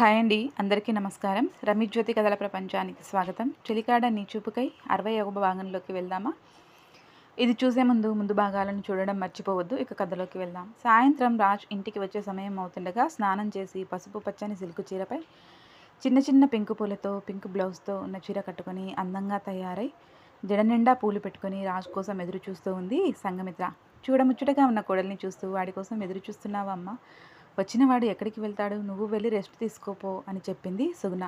Hi అండి అందరికీ నమస్కారం. రమిజ్యోతి కథల ప్రపంచానికి స్వాగతం. చెలికాడ నీ చూపుకై అరవై ఒక భాగంలోకి వెళ్దామా? ఇది చూసే ముందు ముందు భాగాలను చూడడం మర్చిపోవద్దు. ఇక కథలోకి వెళ్దాం. సాయంత్రం రాజ్ ఇంటికి వచ్చే సమయం అవుతుండగా స్నానం చేసి పసుపు పచ్చని సిల్కు చీరపై చిన్న చిన్న పింకు పూలతో పింక్ బ్లౌజ్తో ఉన్న చీర కట్టుకొని అందంగా తయారై జడ నిండా పూలు పెట్టుకొని రాజ్ కోసం ఎదురు చూస్తూ ఉంది సంగమిత్ర చూడముచ్చటగా ఉన్న కోడల్ని చూస్తూ వాడి కోసం ఎదురు చూస్తున్నావా అమ్మ? వచ్చినవాడు ఎక్కడికి వెళ్తాడు? నువ్వు వెళ్ళి రెస్ట్ తీసుకోపో అని చెప్పింది సుగుణ.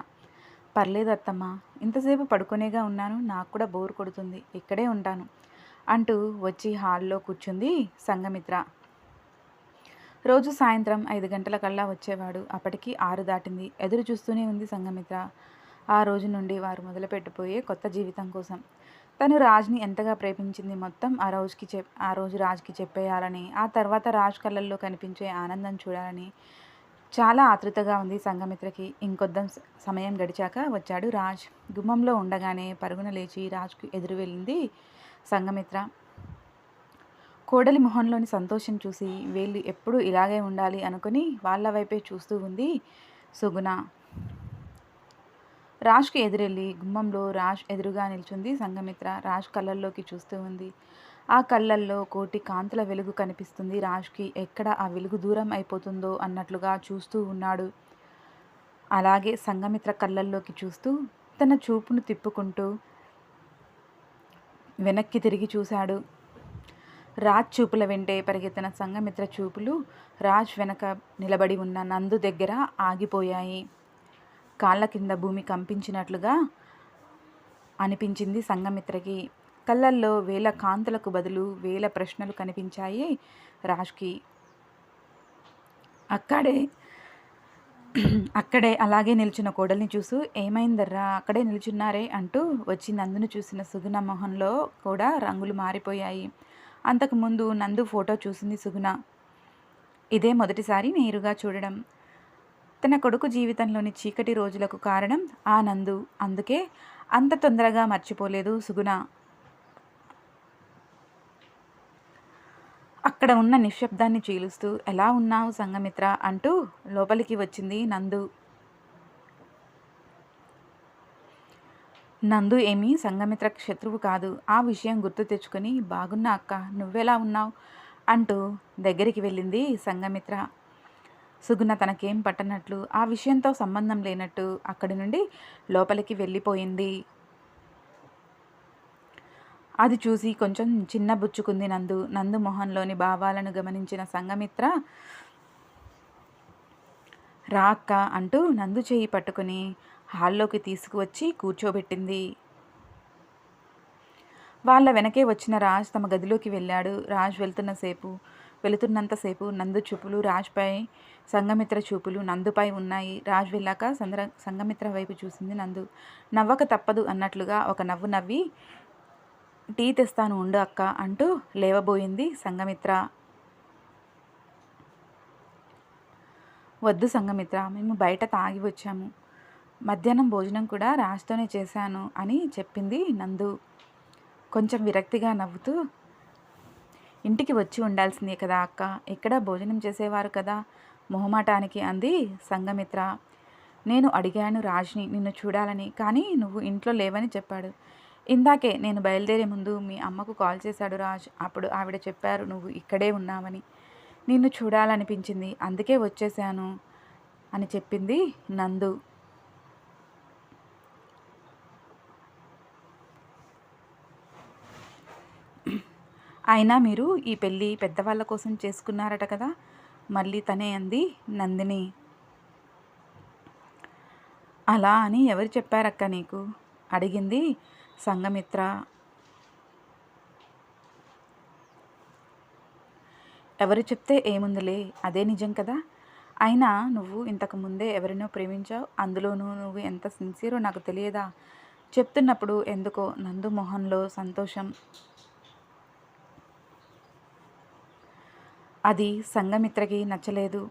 పర్లేదు అత్తమ్మ ఇంతసేపు పడుకునేగా ఉన్నాను నాకు కూడా బోర్ కొడుతుంది ఇక్కడే ఉంటాను అంటూ వచ్చి హాల్లో కూర్చుంది సంగమిత్ర రోజు సాయంత్రం ఐదు గంటల కల్లా వచ్చేవాడు. అప్పటికి ఆరు దాటింది. ఎదురు చూస్తూనే ఉంది సంగమిత్ర ఆ రోజు నుండి వారు మొదలుపెట్టిపోయే కొత్త జీవితం కోసం. తను రాజ్ని ఎంతగా ప్రేమించింది మొత్తం ఆ రోజుకి చెప్ ఆ రోజు రాజ్కి చెప్పేయాలని ఆ తర్వాత రాజ్ కళ్ళల్లో కనిపించే ఆనందం చూడాలని చాలా ఆతృతగా ఉంది సంఘమిత్రకి. ఇంకొద్దం సమయం గడిచాక వచ్చాడు రాజ్. గుమ్మంలో ఉండగానే పరుగున లేచి రాజ్కు ఎదురు వెళ్ళింది సంగమిత్ర కోడలి మొహంలోని సంతోషం చూసి వీళ్ళు ఎప్పుడు ఇలాగే ఉండాలి అనుకుని వాళ్ళ వైపే చూస్తూ ఉంది సుగుణ. రాజ్కి ఎదురెళ్ళి గుమ్మంలో రాజ్ ఎదురుగా నిల్చుంది సంఘమిత్ర. రాజ్ కళ్ళల్లోకి చూస్తూ ఉంది. ఆ కళ్ళల్లో కోటి కాంతుల వెలుగు కనిపిస్తుంది. రాజ్కి ఎక్కడ ఆ వెలుగు దూరం అయిపోతుందో అన్నట్లుగా చూస్తూ ఉన్నాడు. అలాగే సంఘమిత్ర కళ్ళల్లోకి చూస్తూ తన చూపును తిప్పుకుంటూ వెనక్కి తిరిగి చూశాడు. రాజ్ చూపుల వెంటే పరిగెత్తిన సంఘమిత్ర చూపులు రాజ్ వెనక నిలబడి ఉన్న నందు దగ్గర ఆగిపోయాయి. కాళ్ళ కింద భూమి కంపించినట్లుగా అనిపించింది సంగమిత్రకి కళ్ళల్లో వేల కాంతులకు బదులు వేల ప్రశ్నలు కనిపించాయి రాజ్కి. అక్కడే అక్కడే అలాగే నిల్చున్న కోడల్ని చూసు ఏమైందర్రా అక్కడే నిల్చున్నారే అంటూ వచ్చి నందును చూసిన సుగుణ మొహంలో కూడా రంగులు మారిపోయాయి. అంతకుముందు నందు ఫోటో చూసింది సుగుణ. ఇదే మొదటిసారి నేరుగా చూడడం. తన కొడుకు జీవితంలోని చీకటి రోజులకు కారణం ఆ నందు. అందుకే అంత తొందరగా మర్చిపోలేదు సుగుణ. అక్కడ ఉన్న నిశ్శబ్దాన్ని చీలుస్తూ ఎలా ఉన్నావు సంగమిత్ర అంటూ లోపలికి వచ్చింది నందు. నందు ఏమీ సంగమిత్ర శత్రువు కాదు. ఆ విషయం గుర్తు తెచ్చుకొని బాగున్నా అక్క నువ్వెలా ఉన్నావు? అంటూ దగ్గరికి వెళ్ళింది సంగమిత్ర సుగుణ తనకేం పట్టనట్లు ఆ విషయంతో సంబంధం లేనట్టు అక్కడి నుండి లోపలికి వెళ్ళిపోయింది. అది చూసి కొంచెం చిన్నబుచ్చుకుంది నందు. నందు మొహంలోని భావాలను గమనించిన సంగమిత్ర రా అక్క అంటూ నందు చేయి పట్టుకుని హాల్లోకి తీసుకువచ్చి కూర్చోబెట్టింది. వాళ్ళ వెనకే వచ్చిన రాజ్ తమ గదిలోకి వెళ్ళాడు. రాజ్ వెళ్తున్నసేపు వెళుతున్నంతసేపు నందు చూపులు రాజ్పై సంఘమిత్ర చూపులు నందుపై ఉన్నాయి. రాజ్ వెళ్ళాక సంద్ర సంఘమిత్ర వైపు చూసింది నందు. నవ్వక తప్పదు అన్నట్లుగా ఒక నవ్వు నవ్వి టీ తెస్తాను ఉండు అక్క అంటూ లేవబోయింది సంఘమిత్ర. వద్దు సంఘమిత్ర మేము బయట తాగి వచ్చాము. మధ్యాహ్నం భోజనం కూడా రాజ్తోనే చేశాను అని చెప్పింది నందు. కొంచెం విరక్తిగా నవ్వుతూ ఇంటికి వచ్చి ఉండాల్సిందే కదా అక్క. ఇక్కడ భోజనం చేసేవారు కదా? మొహమాటానికి అంది సంగమిత్ర నేను అడిగాను రాజ్ని నిన్ను చూడాలని. కానీ నువ్వు ఇంట్లో లేవని చెప్పాడు. ఇందాకే నేను బయలుదేరే ముందు మీ అమ్మకు కాల్ చేశాడు రాజ్. అప్పుడు ఆవిడ చెప్పారు నువ్వు ఇక్కడే ఉన్నావని. నిన్ను చూడాలనిపించింది. అందుకే వచ్చేసాను అని చెప్పింది నందు. అయినా మీరు ఈ పెళ్ళి పెద్దవాళ్ళ కోసం చేసుకున్నారట కదా? మళ్ళీ తనే అంది నందిని. అలా అని ఎవరు చెప్పారక్క నీకు? అడిగింది సంగమిత్ర ఎవరు చెప్తే ఏముందిలే అదే నిజం కదా? అయినా నువ్వు ఇంతకు ముందే ఎవరినో ప్రేమించావు అందులోనూ నువ్వు ఎంత సిన్సియరో నాకు తెలియదా? చెప్తున్నప్పుడు ఎందుకో నందు మొహంలో సంతోషం. అది సంఘమిత్రకి నచ్చలేదు.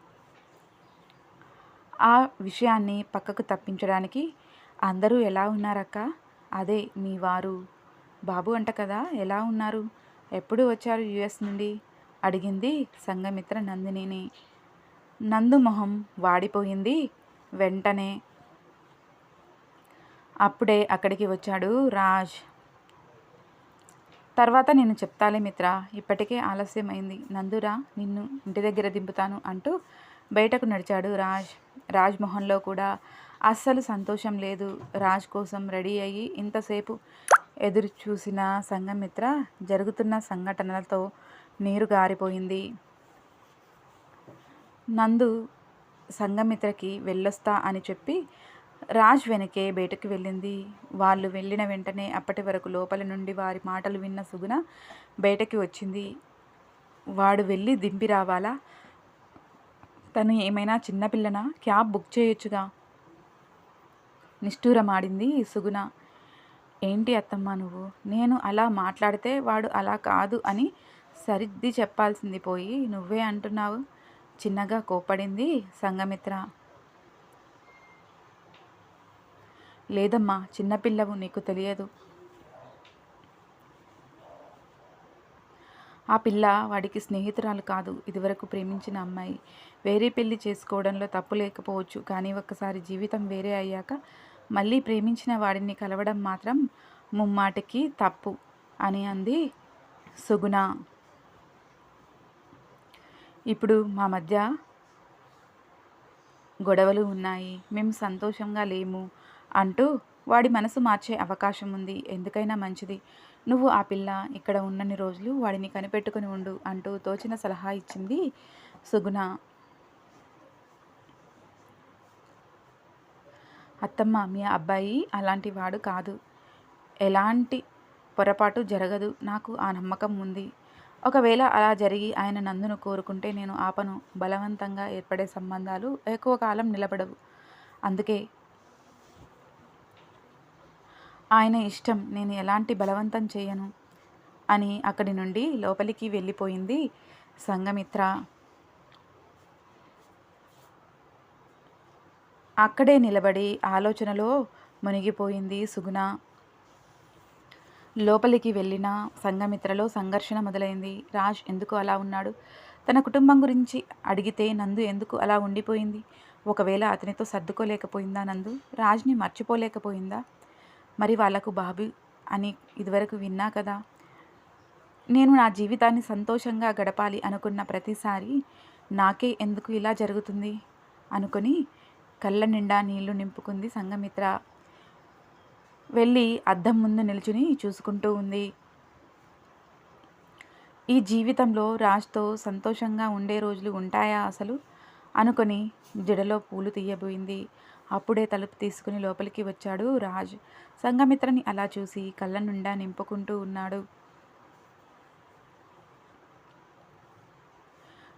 ఆ విషయాన్ని పక్కకు తప్పించడానికి అందరూ ఎలా ఉన్నారక్క? అదే మీ వారు. బాబు అంట కదా ఎలా ఉన్నారు? ఎప్పుడు వచ్చారు యుఎస్ నుండి? అడిగింది సంఘమిత్ర నందినిని. నందు మొహం వాడిపోయింది వెంటనే. అప్పుడే అక్కడికి వచ్చాడు రాజ్. తర్వాత నేను చెప్తాలే మిత్ర. ఇప్పటికే ఆలస్యమైంది. నందురా నిన్ను ఇంటి దగ్గర దింపుతాను అంటూ బయటకు నడిచాడు రాజ్. రాజ్ కూడా అస్సలు సంతోషం లేదు. రాజ్ కోసం రెడీ అయ్యి ఇంతసేపు ఎదురు చూసిన సంఘమిత్ర జరుగుతున్న సంఘటనలతో నీరు గారిపోయింది. నందు సంఘమిత్రకి వెళ్ళొస్తా అని చెప్పి రాజ్ వెనకే బయటకు వెళ్ళింది. వాళ్ళు వెళ్ళిన వెంటనే అప్పటి వరకు లోపల నుండి వారి మాటలు విన్న సుగుణ బయటకి వచ్చింది. వాడు వెళ్ళి దింపి రావాలా? తను ఏమైనా చిన్నపిల్లనా క్యాబ్ బుక్ చేయొచ్చుగా? నిష్ఠూరమాడింది సుగుణ. ఏంటి అత్తమ్మ నువ్వు? నేను అలా మాట్లాడితే వాడు అలా కాదు అని సరిద్ది చెప్పాల్సింది పోయి నువ్వే అంటున్నావు? చిన్నగా కోపడింది సంగమిత్ర లేదమ్మా చిన్నపిల్లవు నీకు తెలియదు. ఆ పిల్ల వాడికి స్నేహితురాలు కాదు ఇదివరకు ప్రేమించిన అమ్మాయి. వేరే పెళ్ళి చేసుకోవడంలో తప్పు లేకపోవచ్చు కానీ ఒక్కసారి జీవితం వేరే అయ్యాక మళ్ళీ ప్రేమించిన వాడిని కలవడం మాత్రం ముమ్మాటికి తప్పు అని అంది సుగుణ. ఇప్పుడు మా మధ్య గొడవలు ఉన్నాయి. మేము సంతోషంగా లేము. అంటూ వాడి మనసు మార్చే అవకాశం ఉంది. ఎందుకైనా మంచిది. నువ్వు ఆ పిల్ల ఇక్కడ ఉన్నన్ని రోజులు వాడిని కనిపెట్టుకుని ఉండు అంటూ తోచిన సలహా ఇచ్చింది సుగుణ. అత్తమ్మ మీ అబ్బాయి అలాంటి వాడు కాదు. ఎలాంటి పొరపాటు జరగదు. నాకు ఆ నమ్మకం ఉంది. ఒకవేళ అలా జరిగి ఆయన నందును కోరుకుంటే నేను ఆపను. బలవంతంగా ఏర్పడే సంబంధాలు ఎక్కువ కాలం నిలబడవు. అందుకే ఆయన ఇష్టం నేను ఎలాంటి బలవంతం చేయను? అని అక్కడి నుండి లోపలికి వెళ్ళిపోయింది సంఘమిత్ర. అక్కడే నిలబడి ఆలోచనలో మునిగిపోయింది సుగుణ. లోపలికి వెళ్ళిన సంఘమిత్రలో సంఘర్షణ మొదలైంది. రాజ్ ఎందుకు అలా ఉన్నాడు? తన కుటుంబం గురించి అడిగితే నందు ఎందుకు అలా ఉండిపోయింది? ఒకవేళ అతనితో సర్దుకోలేకపోయిందా నందు? రాజ్ని మర్చిపోలేకపోయిందా? మరి వాళ్ళకు బాబు అని ఇదివరకు విన్నా కదా. నేను నా జీవితాన్ని సంతోషంగా గడపాలి అనుకున్న ప్రతిసారి నాకే ఎందుకు ఇలా జరుగుతుంది? అనుకొని కళ్ళ నిండా నీళ్ళు నింపుకుంది సంగమిత్ర వెళ్ళి అద్దం ముందు నిల్చుని చూసుకుంటూ ఉంది. ఈ జీవితంలో రాజ్తో సంతోషంగా ఉండే రోజులు ఉంటాయా అసలు? అనుకొని జడలో పూలు తీయబోయింది. అప్పుడే తలుపు తీసుకుని లోపలికి వచ్చాడు రాజ్. సంఘమిత్రని అలా చూసి కళ్ళ నిండా నింపుకుంటూ ఉన్నాడు.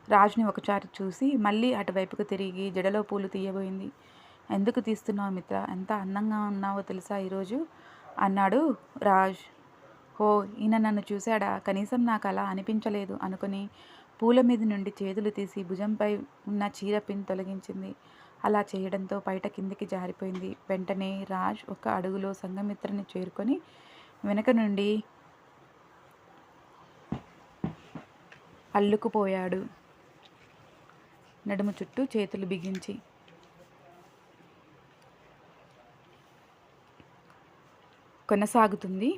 రాజుని ఒకసారి చూసి మళ్ళీ అటువైపుకు తిరిగి జడలో పూలు తీయబోయింది. ఎందుకు తీస్తున్నావు మిత్ర? ఎంత అందంగా ఉన్నావో తెలుసా ఈరోజు? అన్నాడు రాజ్. హో ఈయన నన్ను చూశాడా? కనీసం నాకు అలా అనిపించలేదు అనుకుని పూల మీద నుండి చేతులు తీసి భుజంపై ఉన్న చీర పిన్ తొలగించింది. అలా చేయడంతో బయట కిందికి జారిపోయింది. వెంటనే రాజ్ ఒక అడుగులో సంఘమిత్రని చేరుకొని వెనక నుండి అల్లుకుపోయాడు. నడుము చుట్టూ చేతులు బిగించి. కొనసాగుతుంది.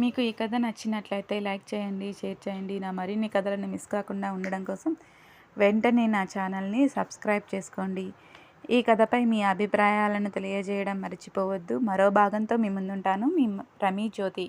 మీకు ఈ కథ నచ్చినట్లయితే లైక్ చేయండి షేర్ చేయండి. నా మరిన్ని కథలను మిస్ కాకుండా ఉండడం కోసం వెంటనే నా ఛానల్ని సబ్స్క్రైబ్ చేసుకోండి. ఈ కథపై మీ అభిప్రాయాలను తెలియజేయడం మర్చిపోవద్దు. మరో భాగంతో మీ ముందుంటాను. మీ రమీ జ్యోతి.